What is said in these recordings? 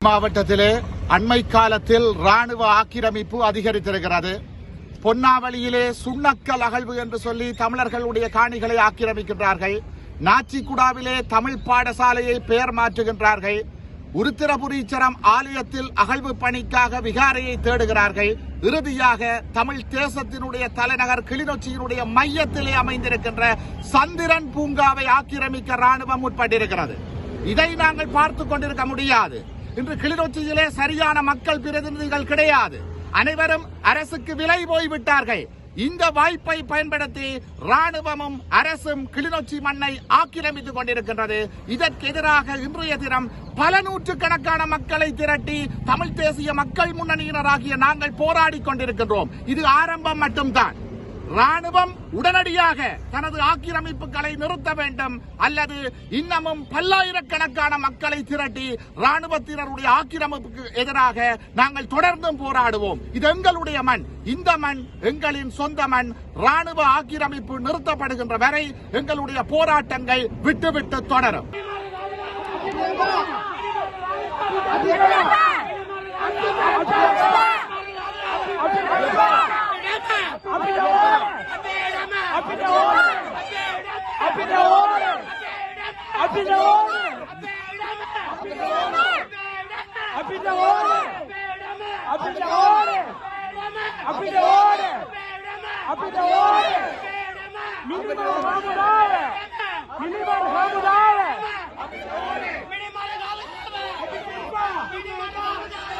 மாவட்டத்திலே அண்மை காலத்தில் ராணுவ ஆக்கிரமிப்பு அதிகரித்திருக்கிறது. பொன்னாவளியிலே சுண்ணக்கல் அகழ்வு என்று சொல்லி தமிழர்களுடைய காணிகளை ஆக்கிரமிக்கின்றார்கள். நாச்சிக்குடாவிலே தமிழ் பாடசாலையை பெயர் மாற்றுகின்றார்கள். உருத்திரபுரீச்சரம் ஆலயத்தில் அகழ்வு பணிக்காக விகாரையை தேடுகிறார்கள். இறுதியாக தமிழ் தேசத்தினுடைய தலைநகர் கிளிநொச்சியினுடைய மையத்திலே அமைந்திருக்கின்ற சந்திரன் பூங்காவை ஆக்கிரமிக்க ராணுவம் முற்பட்டிருக்கிறது. இதை நாங்கள் பார்த்து கொண்டிருக்க முடியாது. இன்று கிளிநொச்சியிலே சரியான மக்கள் பிரதிநிதிகள் கிடையாது. அனைவரும் அரசுக்கு விலை போய்விட்டார்கள். இந்த வாய்ப்பை பயன்படுத்தி ராணுவமும் அரசும் கிளிநொச்சி மண்ணை ஆக்கிரமித்துக் கொண்டிருக்கின்றது. இதற்கு எதிராக இன்றைய தினம் பல நூற்றுக்கணக்கான மக்களை திரட்டி தமிழ் தேசிய மக்கள் முன்னணியினராகிய நாங்கள் போராடி கொண்டிருக்கின்றோம். இது ஆரம்பம் மட்டும்தான். ராணுவம் உடனடியாக தனது ஆக்கிரமிப்புகளை நிறுத்த வேண்டும். அல்லது இன்னமும் பல்லாயிரக்கணக்கான மக்களை திரட்டி ராணுவத்தினருடைய ஆக்கிரமிப்புக்கு எதிராக நாங்கள் தொடர்ந்தும் போராடுவோம். இது எங்களுடைய மண். இந்த மண் எங்களின் சொந்த மண். ராணுவ ஆக்கிரமிப்பு நிறுத்தப்படுகின்ற வரை எங்களுடைய போராட்டங்கள் விட்டுவிட்டு தொடரும். අපිට ඕන අපිට ඕන අපිට ඕන අපිට ඕන අපිට ඕන අපිට ඕන මිනිමල් හමුදාව මිනිමල් හමුදාව අපිට ඕන මිනිමල් හමුදාව අපිට එපා මිනිමල් හමුදාව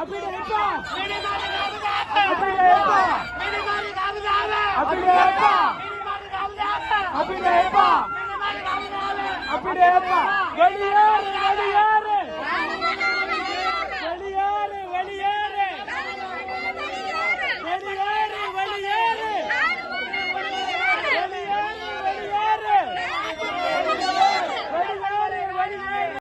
අපිට එපා මිනිමල් හමුදාව අපිට එපා මිනිමල් හමුදාව අපිට එපා अपने अपने गड़ियार गड़ियार